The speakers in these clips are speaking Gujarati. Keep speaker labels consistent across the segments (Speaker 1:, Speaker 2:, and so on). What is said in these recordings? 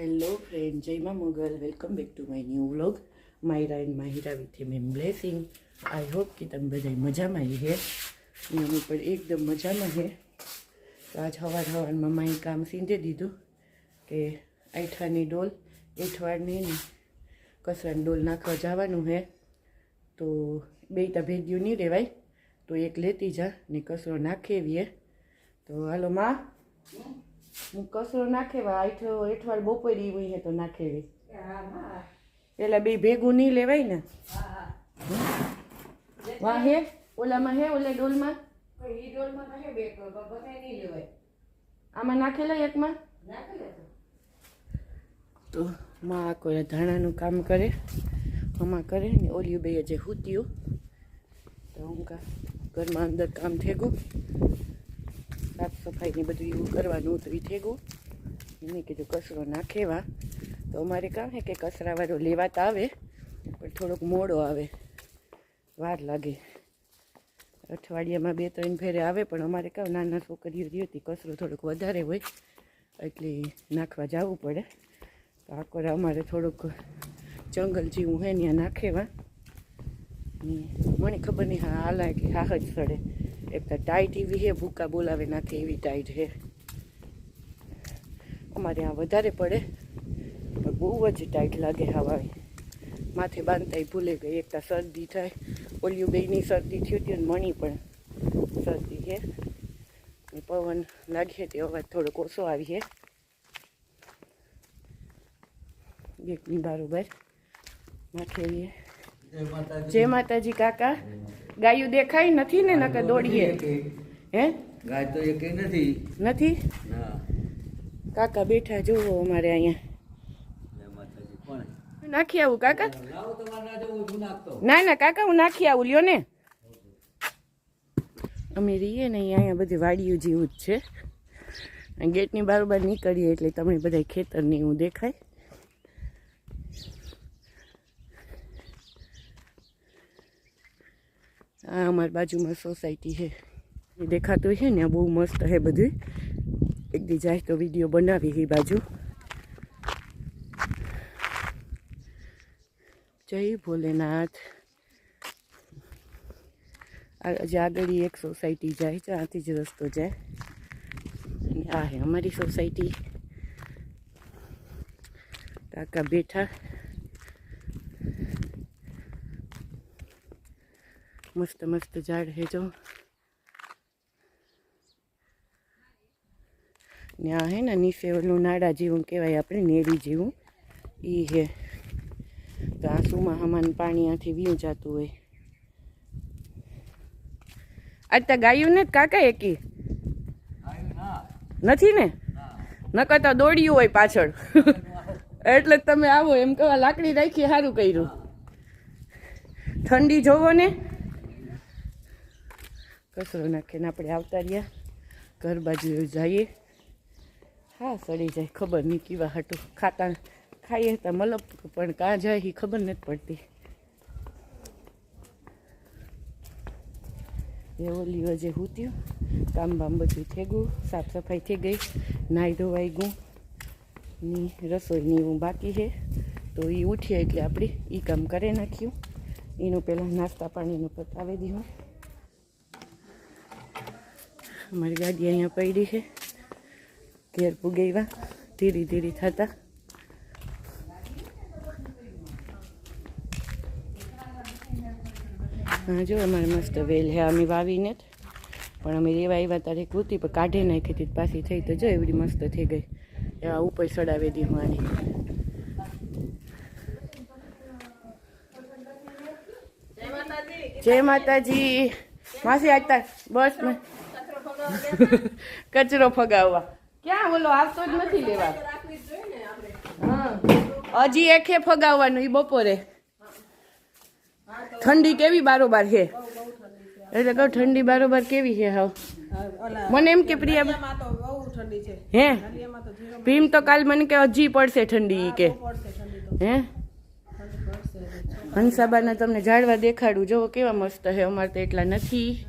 Speaker 1: Hello friend Jay Ma Mogal welcome back to my new vlog Myra and Mahira with mam blessing I hope કે તમે બધા મજામાં આવી હે અને પણ એકદમ મજામાં હે તો આજ હવાર હવારમાં માય કામ સીંધે દીધું કે આઠવાની ડોલ એઠવાડની ને કસરાની ડોલ નાખવા જવાનું હે તો બે તા ભેગ્યું નહીં રહેવાય તો એક લેતી જા ને એવી નાખેવીએ તો હાલો માં હું કચરો નાખેવા આઠ એઠવાડ બપોરી હોય હે તો નાખેવી. પેલા બે ભેગું નહીં લેવાય ને. વાહ હે. ઓલામાં હે? ઓલા ડોલમાં? આમાં નાખેલા એકમાં? તો. માં કોઈ ધાણાનું કામ કરે. આમાં કરે ને ઓલિયું બે જે હૂત્યું તો હું કા ઘરમાં અંદર કામ થેગું. સાફ સફાઈ ને બધું એવું કરવાનું તો એ થેગું એને કીધું, કચરો નાખેવા તો અમારે કામ હે કે કચરાવાળો લેવાતા આવે, પણ થોડોક મોડો આવે. વાર લાગે. અઠવાડિયામાં બે ત્રણ ફેરે આવે, પણ અમારે કામ નાના છોકરીઓ જે હતી, કચરો થોડોક વધારે હોય, એટલે નાખવા જવું પડે. તો આકોર અમારે થોડુંક જંગલ જેવું હોય ત્યાં નાખેવા મને ખબર નહીં, હા, હાલા એટલે હા જ સડે. એક તો ટાઈટ એવી હે ભૂકા બોલાવે નાખે એવી ટાઈટ છે અમારે આ વધારે પડે, પણ બહુ જ ટાઈટ લાગે હવા માથે બાંધતા ભૂલે ગઈ, એક તો શરદી થાય. ઓલિયું બેની શરદી થઈ હતી મણી પણ શરદી છે. પવન લાગે તે અવાજ થોડોક ઓછો આવી છે. બેકની માથે નાખેવીએ જય માતાજી. કાકા. ગાયું દેખાય નથી ને નકર દોડીએ. હે?
Speaker 2: ગાય તો એક નથી.
Speaker 1: નથી? કાકા બેઠા જુઓ અમારે અહીંયા. નાખી આવું કાકા.
Speaker 2: ના
Speaker 1: ના કાકા હું નાખી આવું લ્યો ને. અમે રહીએ ને અહીંયા અહીંયા બધી વાડીઓ જેવું જ છે. ગેટની બારોબાર નીકળીએ એટલે તમને બધા ખેતરની હું દેખાય. આ અમારી બાજુમાં સોસાયટી છે. એ દેખાતું છે ને બહુ મસ્ત છે બધું. એક દી જાય તો વીડિયો બનાવી એ બાજુ. જય ભોલેનાથ. આ હજી આગળ એક સોસાયટી જાય ત્યાંથી જ રસ્તો જાય. અને આ હે અમારી સોસાયટી. કાકા બેઠા. મસ્ત મસ્ત ઝાડ હે જો. આ હે ને નીચે ઓલું નાડા જેવું કહેવાય આપણે નેડી જેવું. એ હે. તો આંસુમાં સુમાં હમાન પાણી આથી વીયું જતું હોય. આજ ગાયું ને કાકા એકી? નથી ને? નકર તો દોડ્યું હોય પાછળ. એટલે તમે આવો એમ કહેવા લાકડી રાખી સારું કર્યું. ઠંડી જોવો ને. કચરો નાખીને આપણે આવતા રહ્યા. ઘર બાજુ જઈએ. હા, સડી જાય. ખબર નહીં કેવા હાટું ખાતા ખાઈએ તો મલબ પણ કાં જાય એ ખબર નથી પડતી. એ ઓલી વજે હૂત્યું. કામ બામ બધું થઈ ગયું. સાફ સફાઈ થઈ ગઈ. નાહી ધોવાઈ ગયું. ની રસોઈની એવું બાકી છે. તો એ ઉઠીએ એટલે આપણે એ કામ કરી નાખ્યું. એનું પહેલાં નાસ્તા પાણીનું પતાવી દીધું. અમારી ગાડી અહીંયા પડી છે. ઘેર પુગેવા ધીરે ધીરે થતા. હા, જો, અમારે મસ્ત વેલ હે અમે વાવીને જ. પણ અમે રેવા આવ્યા તારે કૃતિ પર કાઢી નાખી હતી પાછી થઈ તો જો, એવડી મસ્ત થઈ ગઈ. એવા ઉપર ચડાવી દી આની. જય માતાજી. માસી આજતા બસ કચરો ફગાવવા. ક્યાં બોલો આવતો જ નથી લેવા. હા. હજી એકે ફગાવવાનું એ બપોરે. ઠંડી કેવી બારોબાર છે? એટલે કહું ઠંડી બારોબાર કેવી છે હાવ? મને એમ કે પ્રિયા હે? ભીમ તો કાલ મને કે હજી પડશે ઠંડી કે. હે? હંસાબાને તમને ઝાડવા દેખાડું. જોવો કેવા મસ્ત છે. અમારે તો એટલા નથી.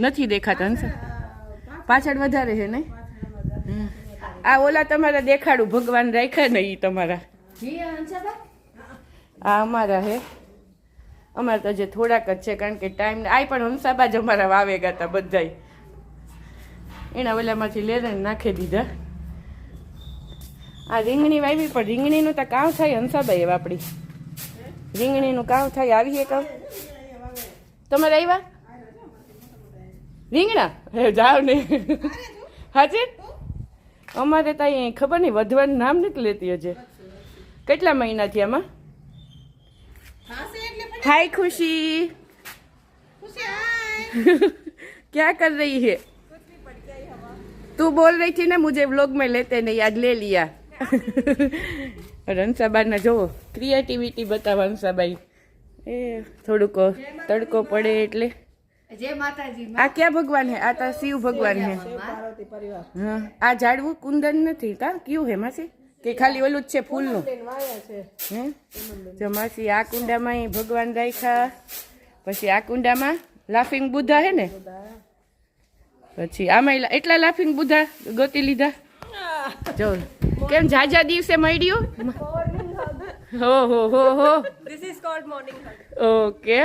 Speaker 1: નથી દેખાતા હંસા પાછળ વધારે છે ને? આ ઓલા તમારા દેખાડું, ભગવાન રાખ્યા ને એ તમારા. આ અમારા હે અમારે તો જે થોડાક જ છે, કારણ કે ટાઈમ આ પણ હંસાબા જ અમારા વાવે ગાતા બધા એના ઓલામાંથી લેરણ નાખી દીધા. આ રીંગણી વાવી પણ રીંગણીનું તો કાવ થાય હંસાબાઈ આપણી રીંગણીનું કાવ થાય, આવી કામ તમારે આવ્યા? રીંગણા હે જાવ ને હાજી અમારે તો અહીં ખબર નહીં વધવાનું નામ નથી લેતી હજે કેટલા મહિનાથી આમાં हाय खुशी क्या कर रही है तू बोल रही थी ना मुझे व्लॉग में लेते नहीं आज ले लिया રંસાબા ને જોવો ક્રિએટિવિટી બતાવો હંસાબાઈ એ થોડુંક તડકો પડે એટલે
Speaker 3: જય માતાજી
Speaker 1: આ ક્યાં ભગવાન હે? આ તો શિવ ભગવાન હે.
Speaker 4: પાર્વતી પરિવાર.
Speaker 1: હા આ ઝાડવું કુંદન નથી કા? કયું હે માસી? કે ખાલી ઓલું જ છે ફૂલનું? હે? જો માસી આ કુંડામાં ભગવાન રાખ્યા. પછી આ કુંડામાં લાફિંગ બુદ્ધા હે ને? પછી આમાં એટલા લાફિંગ બુદ્ધા ગોતી લીધા? જો કેમ જાજા દિવસે મળ્યું? હો હો હો હો.
Speaker 4: This is cold morning
Speaker 1: okay.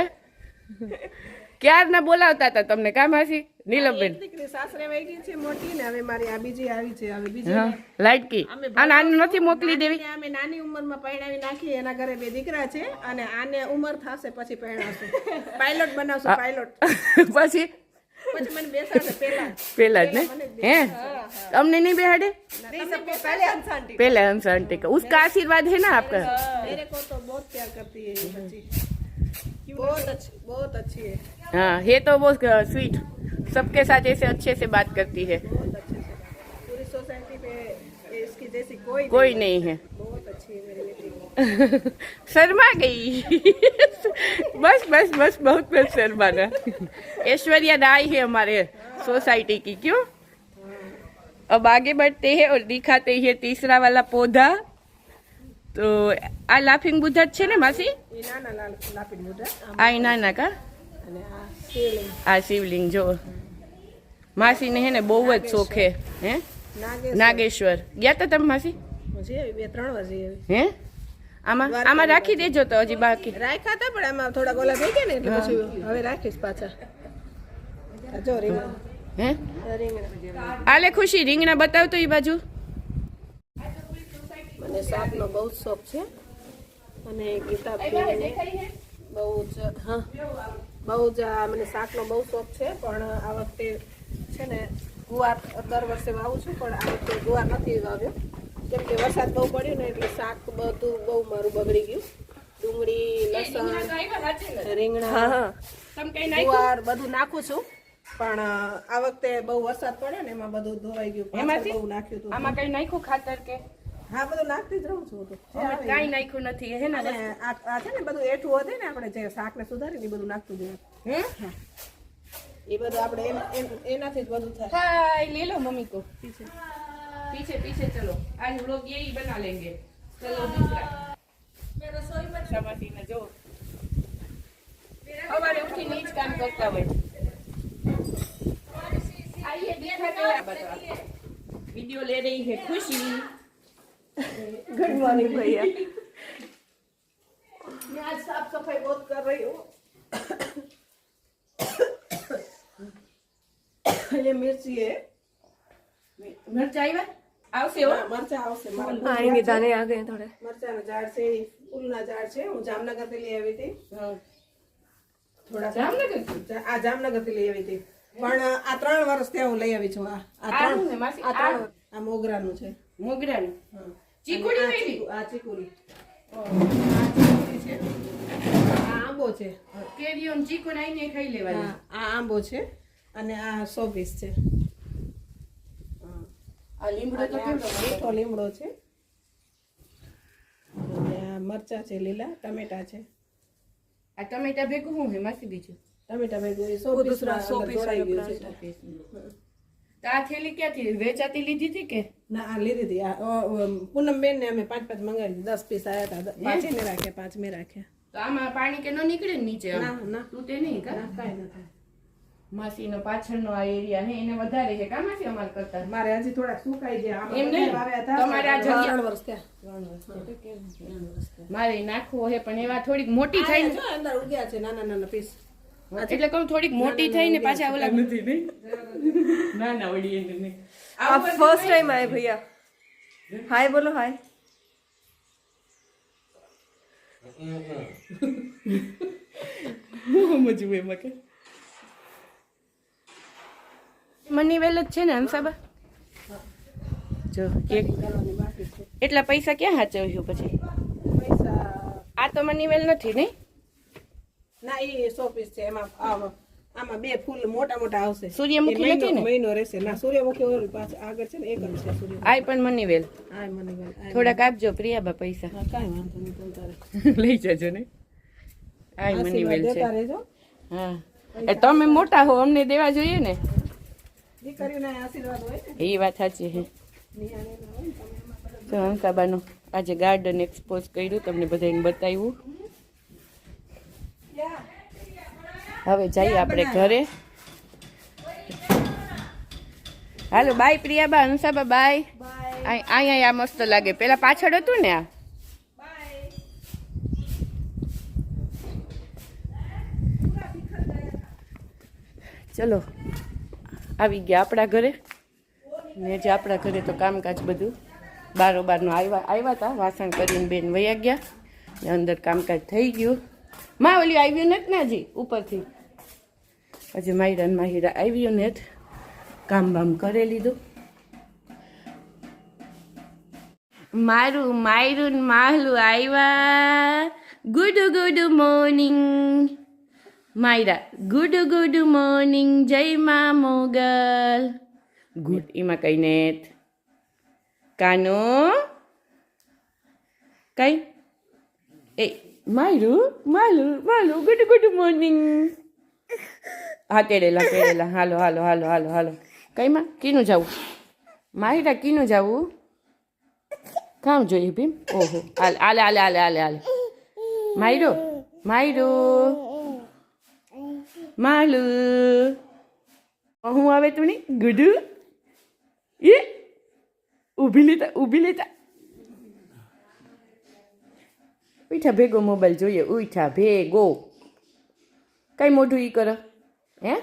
Speaker 1: ક્યારના બોલાવતા હતા તમને કા માસી નીલમબેન
Speaker 4: દીકરી સાસરે વહી ગઈ છે મોટી ને હવે મારી આ બીજી આવી છે હવે બીજી
Speaker 1: હા લાડકી આને આને નથી મોકલી દેવી
Speaker 4: ને અમે નાની ઉંમરમાં પરણાવી નાખી એના ઘરે બે દીકરા છે અને આને ઉંમર થશે પછી પરણાવશું પાયલોટ બનાવશું પાયલોટ
Speaker 1: પછી
Speaker 4: પછી મને બેસાડે પેલા
Speaker 1: પેલા જ ને હે અમને નહીં બેહાડે
Speaker 4: पहले हंस आंटी
Speaker 1: पहले हंस आंटी का उसका आशीर्वाद है ना आपका
Speaker 4: मेरे को तो बहुत प्यार करती है ये बच्ची बहुत अच्छी बहुत अच्छी है
Speaker 1: हाँ है तो वो स्वीट सबके साथ ऐसे अच्छे से बात करती है
Speaker 4: बहुत अच्छे से पूरी सोसाइटी पे ये इसकी जैसी कोई
Speaker 1: कोई नहीं है
Speaker 4: बहुत अच्छी है मेरी बेटी
Speaker 1: शर्मा गई बस बस बस बहुत बस शर्माना ऐश्वर्या राय है हमारे सोसाइटी की क्यों अब आगे बढ़ते हैं और दिखाते हैं तीसरा वाला पौधा तो આ લાફિંગ બુદ્ધા જ છે ને માસી
Speaker 4: એ નાના લાલ લાપીન મોઢા આમ
Speaker 1: આ ઈ નાના કા
Speaker 4: અને આ શિવલિંગ
Speaker 1: જો. માસીને હે ને બહુ જ શોખ હે? હે નાગેશ્વર. ગયા તા તમે માસી?
Speaker 4: બે ત્રણ વર્ષ
Speaker 1: હે? આમાં આમાં રાખી દેજો તો હજી બાકી.
Speaker 4: રાખ્યા હતા પણ એમાં થોડા ગોલા થઈ ગયા ને એટલે પછી હવે રાખીશ પાછા. જો રીંગણા.
Speaker 1: હે? આલે ખુશી રીંગણા બતાવતો એ બાજુ.
Speaker 4: મને શાકનો બહુ જ શોખ છે. અને ગીતા બહુ જ હા. બહુ જ આ મને શાકનો બહુ શોખ છે પણ આ વખતે છે ને ગુવાર દર વર્ષે વાવું છું પણ આ વખતે ગુવાર નથી વાવ્યો. કેમ કે વરસાદ બહુ પડ્યો ને એટલે શાક બધું બહુ મારું બગડી ગયું. ડુંગળી લસણ રીંગણા ગુવાર બધું નાખું છું પણ આ વખતે બહુ વરસાદ પડ્યો ને એમાં બધું ધોવાઈ ગયું એમાં
Speaker 1: એમાંથી?
Speaker 4: બહુ નાખ્યું હતું.
Speaker 1: આમાં કઈ નાખ્યું ખાતર કે?
Speaker 4: હા બધું નાખતી જ રહું છું હું તો. જે આવે એ.
Speaker 1: કઈ નાખ્યું નથી હે ને
Speaker 4: અને આ આ છે ને બધું એઠું વધે ને આપણે જે શાકને સુધારીને એ બધું નાખતું જવાનું
Speaker 1: હે
Speaker 4: એ બધું આપણે એમ- એમ- એનાથી જ બધું થાય
Speaker 1: हाय ले लो मम्मी को पीछे पीछे पीछे चलो आज हम लोग यही बना लेंगे चलो दूसरा शाबाशी ने जो हमारे उठीने ही काम करता હોય आइए दिखाते हैं बताओ वीडियो ले रही है खुशी
Speaker 4: ગુડ मॉर्निंग भैया। मैं आज साफ सफाई बहुत कर रही हूँ। ये मिर्ची है?
Speaker 1: મરચા આવશે
Speaker 4: મારા આ ઝાડ છે ફૂલના ઝાડ છે હું જામનગરથી લઈ આવી હતી થોડા જામનગર આ લઈ આવી હતી પણ આ ત્રણ વર્ષ ત્યાં હું લઈ આવી છું આ આ ત્રણ આ ત્રણ આ છે.
Speaker 1: મોગરાનું?
Speaker 4: હા.
Speaker 1: ચીકુડી
Speaker 4: અને આ ચીકુડી. આ આંબો છે.
Speaker 1: કેરીઓ ચીકુ નાઈને ખાઈ લેવાની.
Speaker 4: આ આંબો છે અને આ સો પીસ છે.
Speaker 1: આ લીમડો તો કેમ
Speaker 4: મીઠો લીમડો છે. મરચા છે લીલા ટમેટા છે.
Speaker 1: આ ટમેટા ભેગું શું હે માસી બીજું?
Speaker 4: ટમેટા ભેગું સો જોડાઈ ગયું છે.
Speaker 1: તો આ થેલી ક્યાંથી? વેચાતી લીધી હતી કે?
Speaker 4: ના આ લીધી હતી. આ પૂનમબેન ને અમે પાંચ પાંચ મંગાવી દસ પીસ આવ્યા હતા પાંચ એને રાખ્યા પાંચ મેં રાખ્યા.
Speaker 1: તો આમાં પાણી કે ન નીકળે નીચે
Speaker 4: ના ના
Speaker 1: તૂટે નહીં કા?
Speaker 4: ના કાંઈ ના થાય.
Speaker 1: માસીનો પાછળનો આ એરિયા હે એને વધારે છે કા માસી અમાર કરતા?
Speaker 4: મારે હજી થોડા સુકાઈ ગયા.
Speaker 1: એમ નહીં. તમારે આ જગ્યા-
Speaker 4: વર્ષ થયા.
Speaker 1: મારે નાખવો હે પણ એવા થોડીક મોટી થાય
Speaker 4: અંદર ઉગ્યા છે નાના નાના પીસ.
Speaker 1: એટલે કહું થોડીક મોટી થઈને પાછા ઓલા નથી નહીં. ના ના ઓડી એને આ
Speaker 3: ફર્સ્ટ ટાઈમ આય ભૈયા. હાય બોલો હાય. હું
Speaker 1: સમજવું એમાં મની વેલ જ છે ને હંસાબા? જો એટલા પૈસા ક્યાં સાચવ્યો પછી? આ તો મની વેલ નથી નહીં?
Speaker 4: ના એ સો પીસ છે. એમાં આમાં આમાં બે ફૂલ મોટા મોટા આવશે.
Speaker 1: સૂર્યમુખી
Speaker 4: એ
Speaker 1: ને?
Speaker 4: મહિનો રહેશે. ના સૂર્યમુખી ઓલી પાછળ આગળ છે ને એક જ છે સૂર્યમુખી.
Speaker 1: આય પણ મની વેલ.
Speaker 4: આ મને ગમે.
Speaker 1: થોડાક આપજો પ્રિયાબા પૈસા.
Speaker 4: હા, વાંધો નહીં તમ તારે.
Speaker 1: લઈ જજો ને. આય મની વેલ છે. હા. એ તમે મોટા હો અમને દેવા જોઈએ ને?
Speaker 4: દીકરીઓને આશીર્વાદ હોય ને?
Speaker 1: એ વાત સાચી છે. હંસાબાનું આજે ગાર્ડન એક્સપોઝ કર્યું તમને બધાને બતાવ્યું. હવે જઈએ આપણે ઘરે. હાલો બાય પ્રિયાબા હંસાબા બાય. અહીંયા આ મસ્ત લાગે. પેલા પાછળ હતું ને આ? ચલો આવી ગયા આપણા ઘરે. ને જે આપણા ઘરે તો કામકાજ બધું બારોબારનું આવ્યા આવ્યા હતા વાસણ કરીને બેન વયા ગયા. ને અંદર કામકાજ થઈ ગયું. માં ઓલી આવ્યું નથી ને હજી ઉપરથી? હજી માયરા માહિરા આવ્યું ને કામ બામ કરી લીધું. મારું માયરું માહલું આવ્યા. Good good morning Myra good good morning Jay Ma Mogal. Good એમાં કઈ ને કાનો? કઈ? એ, માયરું, માલું માલું ગુડ ગુડ મોર્નિંગ હા તેડેલા તેડેલા હાલો હાલો હાલો હાલો હાલો. કઈમાં કીનું જવું? માયરા કીનું જવું? કામ જોઈએ ભીમ? ઓહો, હાલ, હાલે હાલે હાલે હાલે હાલે. માયરો માયરો. માલુ. હું આવે તું નહીં? ગુડુ. એ, ઊભી લેતા ઊભી લેતા. ઉઠા ભેગો મોબાઈલ જોઈએ ઉઠા ભેગો. કઈ મોઢું ઈ કરો. હે?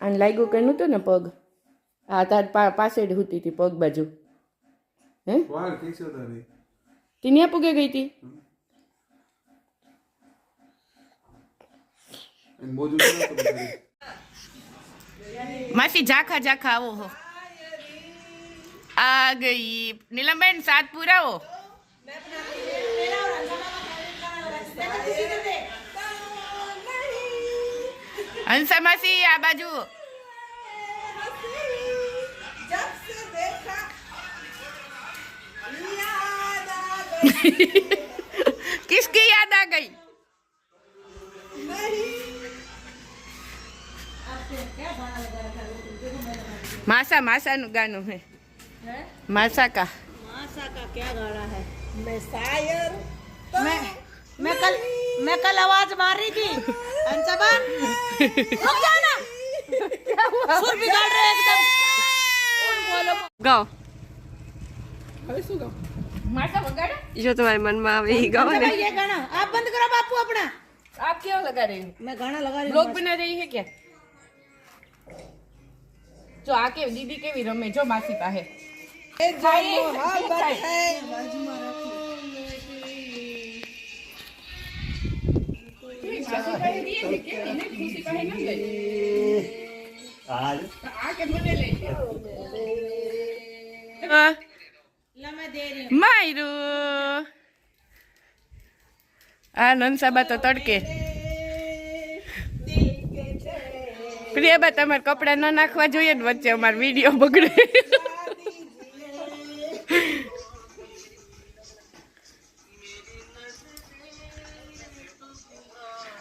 Speaker 1: આને લાગ્યું કઈ નહોતું ને પગ. આ તાર પાસે જ હોતી હતી પગ બાજુ. હે?
Speaker 5: ખેંચ્યો
Speaker 1: પૂગે ગઈ હતી
Speaker 5: અને હતું?
Speaker 1: માસી ઝાખા ઝાખા આવો હો. આ ગઈ. નીલમબેન સાત પુરાવો. હંસા માસી આ બાજુ કિસકી યાદ આ ગઈ માસા માસાનું ગાનું હે માસા કા
Speaker 4: मैं शायर मैं मैं कल मैं कल आवाज़ मार रही थी। रुक जाओ ना। सुर बिगाड़ रहे एकदम। बोलो
Speaker 3: गाओ। जो तो तुम्हारे मन में आवे ही गाओ
Speaker 4: ये गाना आप बंद करो बापू अपना।
Speaker 1: आप क्यों लगा रहे हो?
Speaker 4: मैं गाना लगा रही
Speaker 1: लोग बना रही है क्या? जो आके दीदी के विरोध में जो मासी पा है। માયરું. આ નનસાબા તો તડકે. પ્રિયાબા તમારે કપડાં ન નાખવા જોઈએ ને વચ્ચે અમારો વીડિયો બગડે.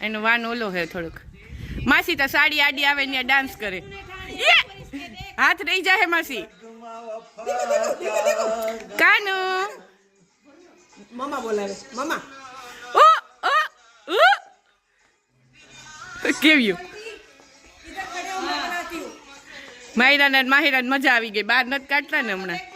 Speaker 1: એનો વાન ઓલો હે થોડુંક. માસી તો સાડી આડી આવે ને ડાન્સ કરે. હાથ રહી જાય માસી. કાનુ.
Speaker 4: મમા બોલાવે. મમા.
Speaker 1: ઓ ઓ ઓ. કેવ્યું? માહિરાને ને માહિરાને મજા આવી ગઈ. બહાર નથી કાઢતા ને હમણાં.